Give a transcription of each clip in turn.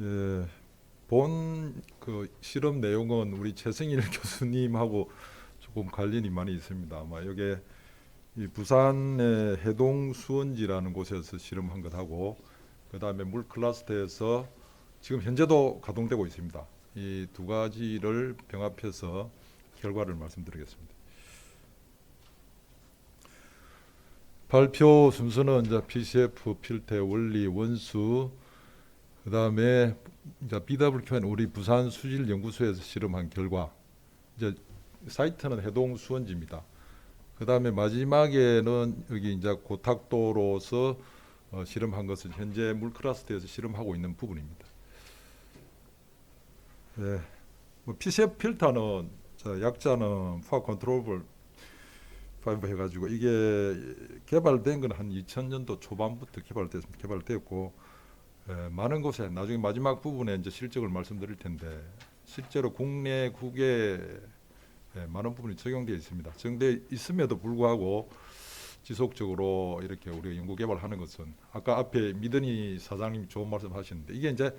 예, 본그 실험 내용은 우리 최승일 교수님하고 조금 관련이 많이 있습니다. 아마 이 부산의 해동 수원지라는 곳에서 실험한 것하고 그 다음에 물 클러스터에서 지금 현재도 가동되고 있습니다. 이 두 가지를 병합해서 결과를 말씀드리겠습니다. 발표 순서는 이제 PCF 필터의 원리 원수 그 다음에 이제 BWQN 우리 부산 수질 연구소에서 실험한 결과 이제 사이트는 해동 수원지입니다. 그 다음에 마지막에는 여기 이제 고탁도로서 어, 실험한 것을 현재 물 클러스터에서 실험하고 있는 부분입니다. 네. 뭐 PCF 필터는 자, 약자는 파워 컨트롤 파이브 해가지고 이게 개발된 건 한 2000년도 초반부터 개발됐습니다. 개발됐고 에, 많은 곳에 나중에 마지막 부분에 이제 실적을 말씀드릴 텐데 실제로 국내 국외 에, 많은 부분이 적용되어 있습니다. 적용되어 있음에도 불구하고 지속적으로 이렇게 우리가 연구 개발하는 것은 아까 앞에 미드니 사장님 좋은 말씀 하셨는데 이게 이제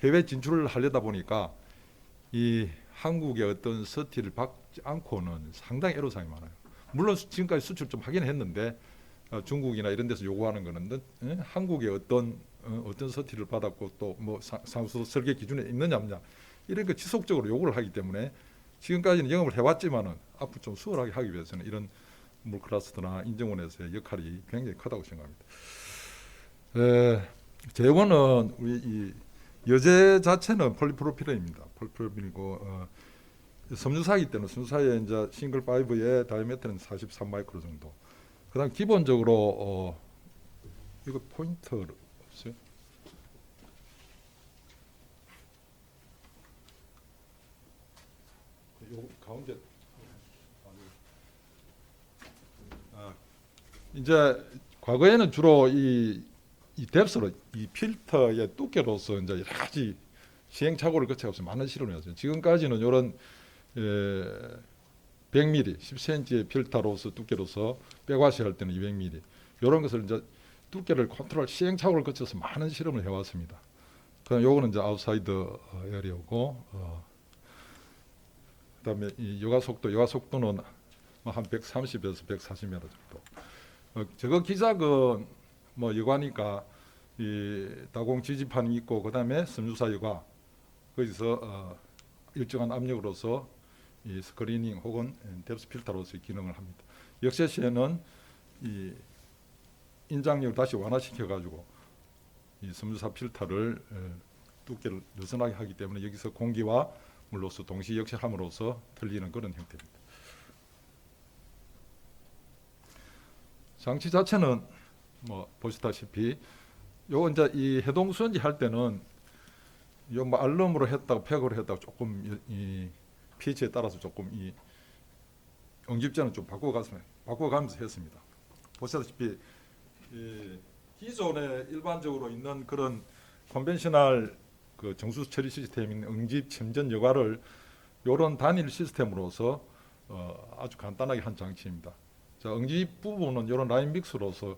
해외 진출을 하려다 보니까 이 한국의 어떤 서티를 받지 않고는 상당히 애로사항이 많아요. 물론 수- 지금까지 수출 좀 하긴 했는데 어, 중국이나 이런 데서 요구하는 거는 너- 에? 한국의 어떤 어, 어떤 서티를 받았고 또뭐 상수 설계 기준에 있느냐 없냐 이런 거 지속적으로 요구를 하기 때문에 지금까지는 영업을 해왔지만은 앞으로 좀 수월하게 하기 위해서는 이런 물클러스터나 인정원에서의 역할이 굉장히 크다고 생각합니다. 에, 재원은 우리 이 여제 자체는 폴리프로필렌입니다. 폴리프로필이고 어, 섬유사이기 때문에 섬유사에 이제 싱글 파이브의 다이아메트는 43 마이크로 정도. 그다음 기본적으로 어, 이거 포인터 없어요? 요 가운데 아, 이제 과거에는 주로 이, 이 뎁스로 이 필터의 두께로서 이제 여러 가지 시행착오를 거쳐서 많은 실험을 했어요. 지금까지는 이런 에, 100mm, 10cm의 필터로서 두께로서 백와시 할 때는 200mm 이런 것을 이제 두께를 컨트롤 시행착오를 거쳐서 많은 실험을 해왔습니다. 그럼 요거는 이제 아웃사이드 어, 에어리어고 어, 그다음에 이 여가 속도, 여가 속도는 뭐한 130에서 140m 정도. 어, 저거 기작은 뭐 여과니까 이 다공 지지판이 있고 그다음에 섬유사 여과 거기서 어, 일정한 압력으로서 이 스크리닝 혹은 뎁스 필터로서의 기능을 합니다. 역세 시에는 이 인장력을 다시 완화시켜 가지고 이 섬유사 필터를 에, 두께를 느슨하게 하기 때문에 여기서 공기와 물로서 동시 역시함으로써 틀리는 그런 형태입니다. 장치 자체는 뭐 보시다시피 요 이제 이 해동 수전지 할 때는 요 뭐 알룸으로 했다가 팩으로 했다가 조금 이, 이 pH에 따라서 조금 이 응집자는 좀 바꿔가면서 바꿔 가면서 했습니다. 보시다시피 이 기존에 일반적으로 있는 그런 컨벤셔널 그 정수 처리 시스템인 응집 첨전 여과를 이런 단일 시스템으로서 어, 아주 간단하게 한 장치입니다. 자, 응집 부분은 이런 라인 믹스로서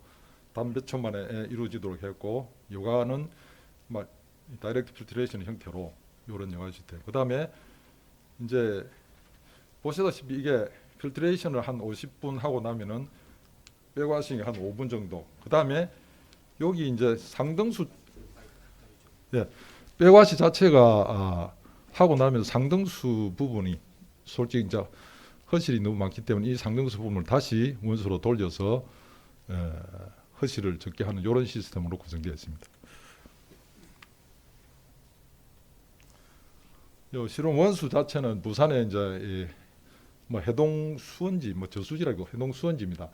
단 몇 초 만에 이루어지도록 했고 여과는 막 다이렉트 필트레이션 형태로 이런 여과 시스템. 그 다음에 이제 보시다시피 이게 필트레이션을 한 50분 하고 나면은 백와싱이 한 5분 정도. 그 다음에 여기 이제 상등수 예, 백와시 자체가 아, 하고 나면 상등수 부분이 솔직히 이제 허실이 너무 많기 때문에 이 상등수 부분을 다시 원소로 돌려서 에, 허실을 적게 하는 이런 시스템으로 구성되어 있습니다. 요 실험 원수 자체는 부산에 이제 이, 뭐 해동 수원지, 뭐 저수지라고 해동 수원지입니다.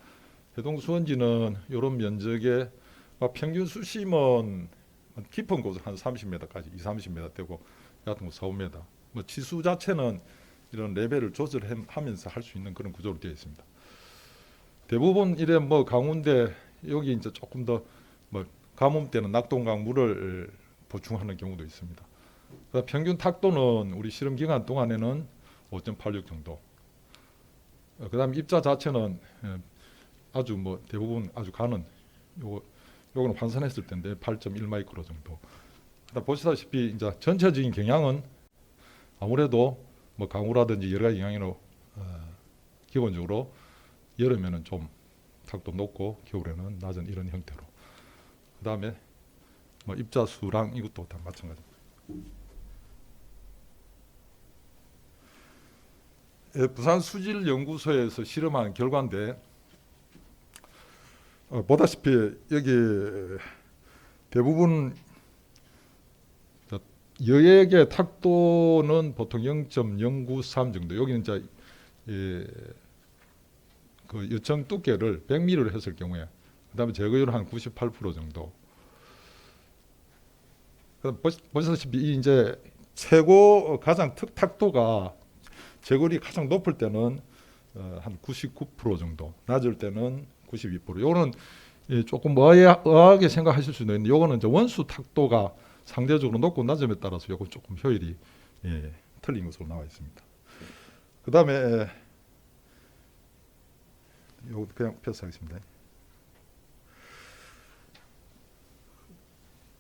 해동 수원지는 이런 면적에 막 평균 수심은 한 깊은 곳은 한 30m까지, 2, 30m 되고 얕은 곳 4, 5m. 뭐 치수 자체는 이런 레벨을 조절하면서 할 수 있는 그런 구조로 되어 있습니다. 대부분 이래 뭐 강운데 여기 이제 조금 더 뭐 가뭄 때는 낙동강 물을 보충하는 경우도 있습니다. 평균 탁도는 우리 실험 기간 동안에는 5.86 정도. 어, 그다음 입자 자체는 예, 아주 뭐 대부분 아주 가는 요거 요거는 환산했을 텐데 8.1 마이크로 정도. 그다음 보시다시피 이제 전체적인 경향은 아무래도 뭐 강우라든지 여러 가지 영향으로 어, 기본적으로 여름에는 좀 탁도 높고 겨울에는 낮은 이런 형태로 그다음에 뭐 입자 수랑 이것도 다 마찬가지. 예, 부산 수질 연구소에서 실험한 결과인데 어, 보다시피 여기 대부분 저 여액의 탁도는 보통 0.093 정도. 여기는 이제 예, 그 요청 두께를 100mm로 했을 경우에 그다음에 제거율 한 98% 정도. 보시- 보시다시피 이 이제 최고 어, 가장 특 탁도가 제거율이 가장 높을 때는 어, 한99% 정도, 낮을 때는 92%. 요거는 예, 조금 의아하게 생각하실 수도 있는데 요거는 이제 원수 탁도가 상대적으로 높고 낮음에 따라서 요거 조금 효율이 예, 틀린 것으로 나와 있습니다. 그다음에 요거 그냥 패스하겠습니다.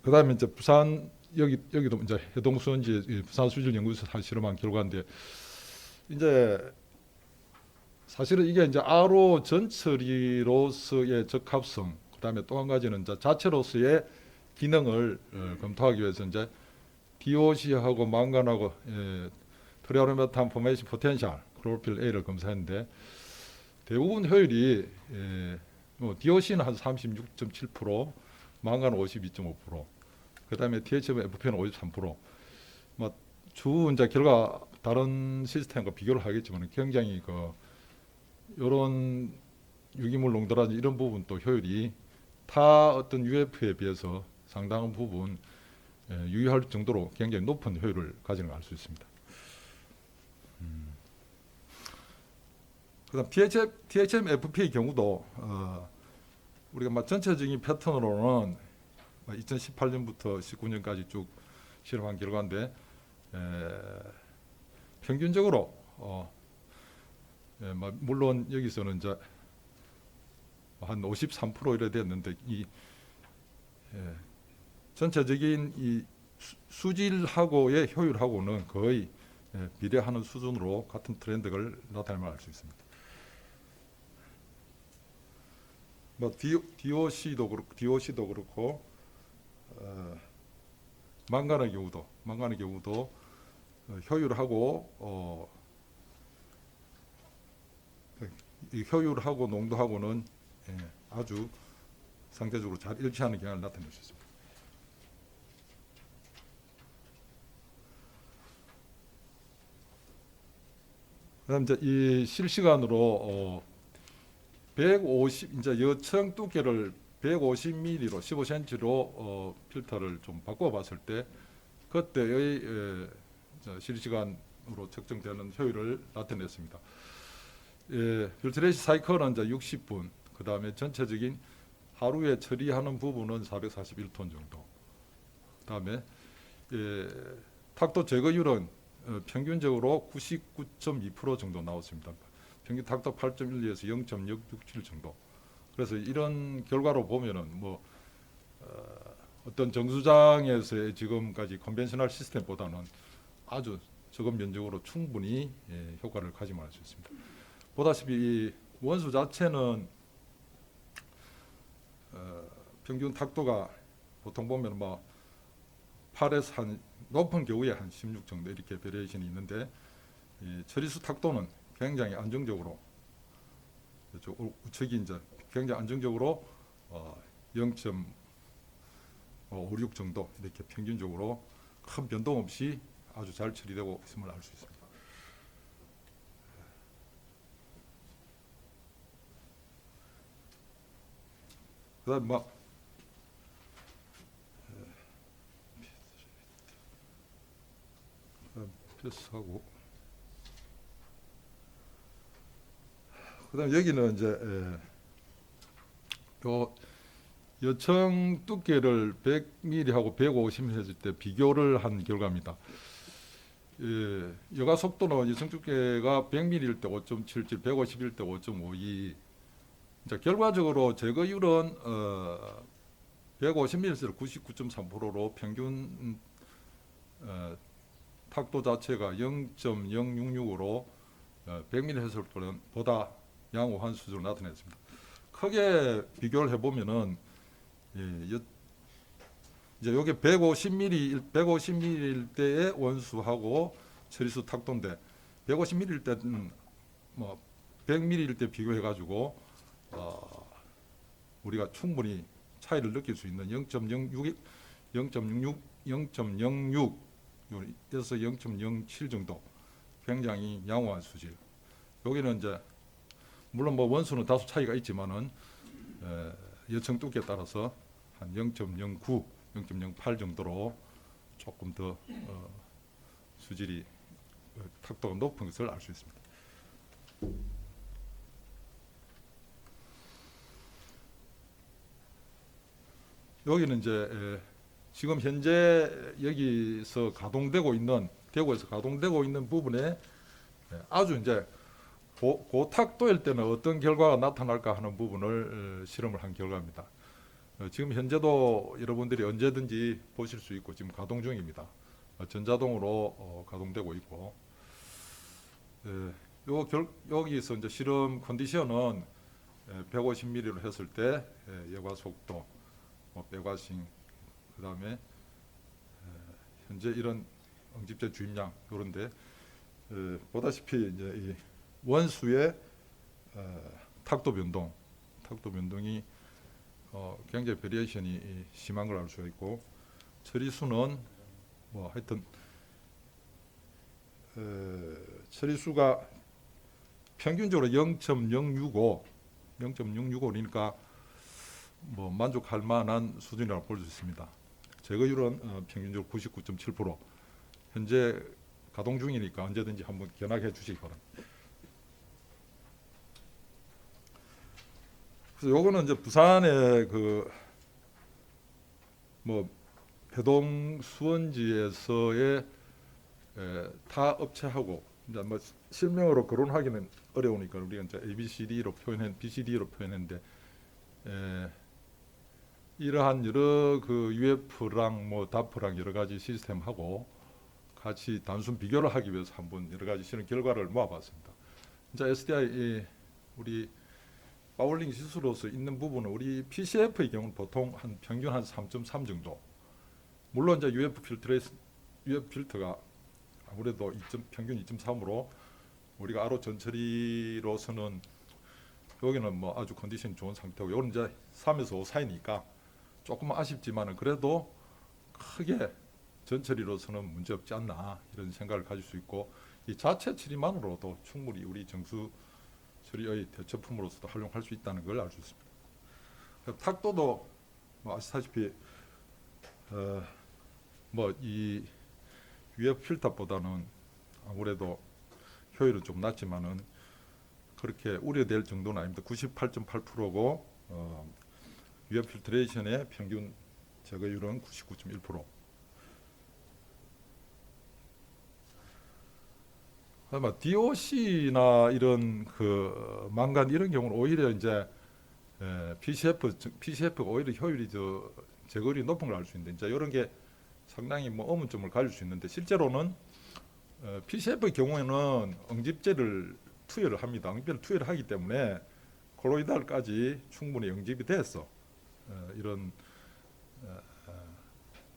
그다음에 이제 부산 여기 여기도 이제 해동수원지 이 부산 수질 연구소 한 실험한 결과인데 이제 사실은 이게 이제 RO 전처리로서의 적합성, 그다음에 또 한 가지는 이제 자체로서의 기능을 어, 검토하기 위해서 이제 DOC하고 망간하고 예, 트리아로메탄 포메이션 포텐셜 클로로필 A를 검사했는데 대부분 효율이 예, 뭐 DOC는 한 36.7%, 망간은 52.5%, 그다음에 THFP는 53%. 뭐주 이제 결과 다른 시스템과 비교를 하겠지만 굉장히 그 이런 유기물 농도라든지 이런 부분 또 효율이 타 어떤 UF에 비해서 상당한 부분 예, 유의할 정도로 굉장히 높은 효율을 가지는 걸 알 수 있습니다. 음. 그다음 THM, THM FP의 경우도 어, 우리가 막 전체적인 패턴으로는 2018년부터 19년까지 쭉 실험한 결과인데 에, 평균적으로 어, 예, 뭐 물론 여기서는 이제 한 53% 이래 됐는데 이 예, 전체적인 이 수- 수질하고의 효율하고는 거의 예, 비례하는 수준으로 같은 트렌드를 나타내면 알 수 있습니다. 뭐 DOC도 그렇고 DOC도 그렇고 어, 망간의 경우도 망간의 경우도 어, 효율하고 어, 이 효율하고 농도하고는 예, 아주 상대적으로 잘 일치하는 경향을 나타낼 수 있습니다. 그다음 이제 이 실시간으로 어, 150 이제 여청 두께를 150mm로 15cm로 어, 필터를 좀 바꿔봤을 때 그때의 에, 저 실시간으로 측정되는 효율을 나타냈습니다. 예, 필트레이션 사이클은 이제 60분, 그 다음에 전체적인 하루에 처리하는 부분은 441톤 정도. 그 다음에 예, 탁도 제거율은 어, 평균적으로 99.2% 정도 나왔습니다. 평균 탁도 8.12에서 0.667 정도. 그래서 이런 결과로 보면은 뭐 어, 어떤 정수장에서의 지금까지 컨벤셔널 시스템보다는 아주 적은 면적으로 충분히 예, 효과를 가지만 할수 있습니다. 보다시피 이 원수 자체는 어, 평균 탁도가 보통 보면 뭐 8에서 한 높은 경우에 한 16 정도 이렇게 베리에이션이 있는데 이 처리수 탁도는 굉장히 안정적으로 우측이 이제 굉장히 안정적으로 어, 0.56 정도 이렇게 평균적으로 큰 변동 없이 아주 잘 처리되고 있음을 알 수 있습니다. 그다음 뭐 그다음 패스하고 그다음 여기는 이제 에, 요 여청 두께를 100mm하고 150mm 했을 때 비교를 한 결과입니다. 예, 여가 속도는 여청 두께가 100mm일 때 5.77, 150일 때 5.52. 자, 결과적으로 제거율은 어, 150ml를 99.3%로 평균 음, 어, 탁도 자체가 0.066으로 어, 100mm 해설보다 양호한 수준을 나타냈습니다. 크게 비교를 해보면은 예, 여- 이제 요게 150mm 150mm 때의 원수하고 처리수 탁도인데 150mm일 때는 뭐 100mm일 때 비교해 가지고 어, 우리가 충분히 차이를 느낄 수 있는 0.06 0.66 0.06 에서 0.07 정도 굉장히 양호한 수질. 여기는 이제 물론 뭐 원수는 다소 차이가 있지만은 에, 여청 두께에 따라서 한 0.09, 0.08 정도로 조금 더 어, 수질이 어, 탁도가 높은 것을 알 수 있습니다. 여기는 이제 에, 지금 현재 여기서 가동되고 있는 대구에서 가동되고 있는 부분에 에, 아주 이제 고, 고탁도일 때는 어떤 결과가 나타날까 하는 부분을 어, 실험을 한 결과입니다. 어, 지금 현재도 여러분들이 언제든지 보실 수 있고 지금 가동 중입니다. 어, 전자동으로 어, 가동되고 있고 에, 요 결, 여기서 이제 실험 컨디션은 150mm로 했을 때 에, 여과 속도, 뭐 배과싱, 그 다음에 현재 이런 응집제 주입량 요런데 에, 보다시피 이제 이 원수의 어, 탁도 변동, 탁도 변동이 어, 굉장히 베리에이션이 이 심한 걸 알 수가 있고 처리수는 뭐 하여튼 어, 처리수가 평균적으로 0.065, 0.065니까 뭐 만족할 만한 수준이라고 볼 수 있습니다. 제거율은 어, 평균적으로 99.7%. 현재 가동 중이니까 언제든지 한번 견학해 주시기 바랍니다. 그래서 요거는 이제 부산의 그뭐 해동 수원지에서의 에, 타 업체하고 이제 뭐 실명으로 거론하기는 어려우니까 우리가 이제 ABCD로 표현한 BCD로 표현했는데 에, 이러한 여러 그 UF랑 뭐 다프랑 여러 가지 시스템하고 같이 단순 비교를 하기 위해서 한번 여러 가지 실험 결과를 모아봤습니다. 이제 SDI 이 우리 파울링 지수로서 있는 부분은 우리 PCF의 경우는 보통 한 평균 한 3.3 정도. 물론 이제 UF 필터레이스 UF 필터가 아무래도 2. 평균 2.3으로 우리가 아로 전처리로서는 여기는 뭐 아주 컨디션이 좋은 상태고 이거는 이제 3에서 5 사이니까 조금 아쉽지만은 그래도 크게 전처리로서는 문제 없지 않나 이런 생각을 가질 수 있고 이 자체 처리만으로도 충분히 우리 정수 처리의 대처품으로서도 활용할 수 있다는 걸 알 수 있습니다. 그 탁도도 뭐 아시다시피 어, 뭐이 UF 필터보다는 아무래도 효율은 좀 낮지만은 그렇게 우려될 정도는 아닙니다. 98.8%고 어, UF 필트레이션의 평균 제거율은 99.1%. 아마 DOC나 이런 그 망간 이런 경우는 오히려 이제 에, PCF PCF가 오히려 효율이 저 제거율이 높은 걸 알 수 있는데 이제 이런 게 상당히 뭐 의문점을 가질 수 있는데 실제로는 어, PCF의 경우에는 응집제를 투여를 합니다. 응집제를 투여를 하기 때문에 콜로이달까지 충분히 응집이 됐어. 어, 이런 어, 어,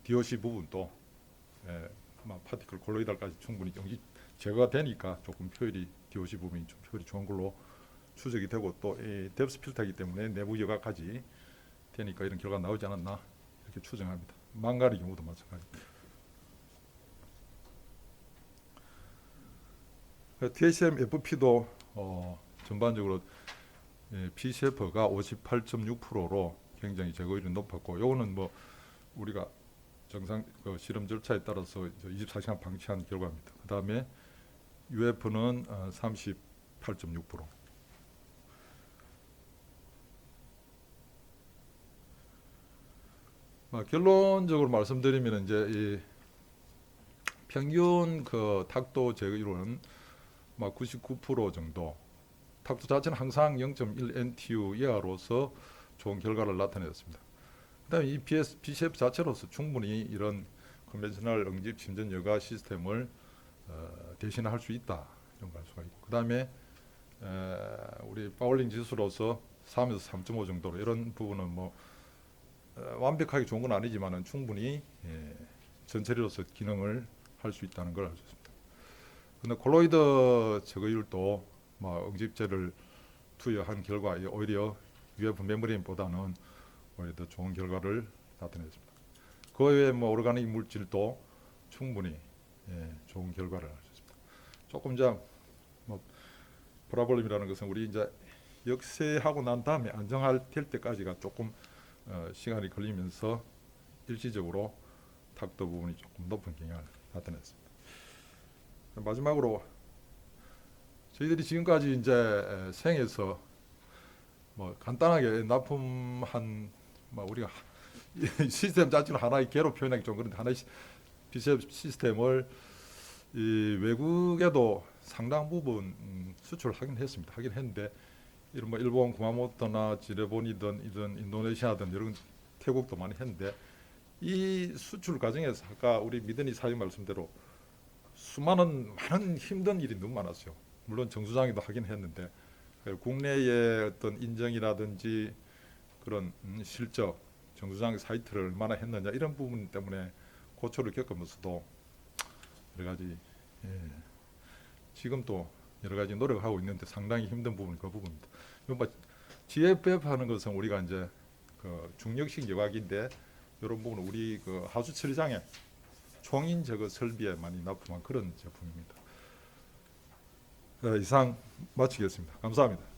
DOC 부분도 예, 파티클 콜로이달까지 충분히 응집 제거가 되니까 조금 효율이 DOC 부분이 좀 효율이 좋은 걸로 추적이 되고 또이 뎁스 필터이기 때문에 내부 여과까지 되니까 이런 결과 나오지 않았나 이렇게 추정합니다. 망가의 경우도 마찬가지입니다. TSM FP도 어, 전반적으로 예, PCF가 58.6%로 굉장히 제거율이 높았고 요거는 뭐 우리가 정상 그 실험 절차에 따라서 24시간 방치한 결과입니다. 그 다음에 UF는 어, 38.6%. 아, 결론적으로 말씀드리면 이제 이 평균 그 탁도 제거율은 막 99% 정도. 탁도 자체는 항상 0.1 NTU 이하로서 좋은 결과를 나타냈습니다. 그다음에 이 PS, PCF 자체로서 충분히 이런 컨벤셔널 응집 침전 여가 시스템을 어, 대신할 수 있다 이런 걸알 수가 있고 그다음에 에, 우리 파울링 지수로서 3에서 3.5 정도로 이런 부분은 뭐 어, 완벽하게 좋은 건 아니지만은 충분히 예, 전처리로서 기능을 할 수 있다는 걸 알 수 있습니다. 근데 콜로이드 제거율도 뭐 응집제를 투여한 결과 이 오히려 UF 멤브레인보다는 오히려 더 좋은 결과를 나타냈습니다. 그 외에 뭐 오르가닉 물질도 충분히 예, 좋은 결과를 알수 있습니다. 조금 전뭐 프라볼륨이라는 것은 우리 이제 역세하고 난 다음에 안정할 될 때까지가 조금 어, 시간이 걸리면서 일시적으로 탁도 부분이 조금 높은 경향을 나타냈습니다. 마지막으로 저희들이 지금까지 이제 에, 생에서 뭐 간단하게 납품한 뭐 우리가 이 시스템 자체는 하나의 개로 표현하기 좀 그런데 하나의 시- 비셉 시스템을 이 외국에도 상당 부분 음, 수출하긴 했습니다. 하긴 했는데 이런 뭐 일본 구마모토나 지레본이든 이든 인도네시아든 군- 태국도 많이 했는데 이 수출 과정에서 아까 우리 미드니 사장 말씀대로 수많은 많은 힘든 일이 너무 많았어요. 물론 정수장이도 하긴 했는데 그 국내의 어떤 인정이라든지 그런 음, 실적 정수장 사이트를 얼마나 했느냐 이런 부분 때문에 고초를 겪으면서도 여러 가지 예, 지금 또 여러 가지 노력하고 있는데 상당히 힘든 부분이 그 부분입니다. 뭐 GFF 하는 것은 우리가 이제 그 중력식 여과기인데 이런 부분은 우리 그 하수 처리장에 총인 저거 설비에 많이 납품한 그런 제품입니다. 어, 이상 마치겠습니다. 감사합니다.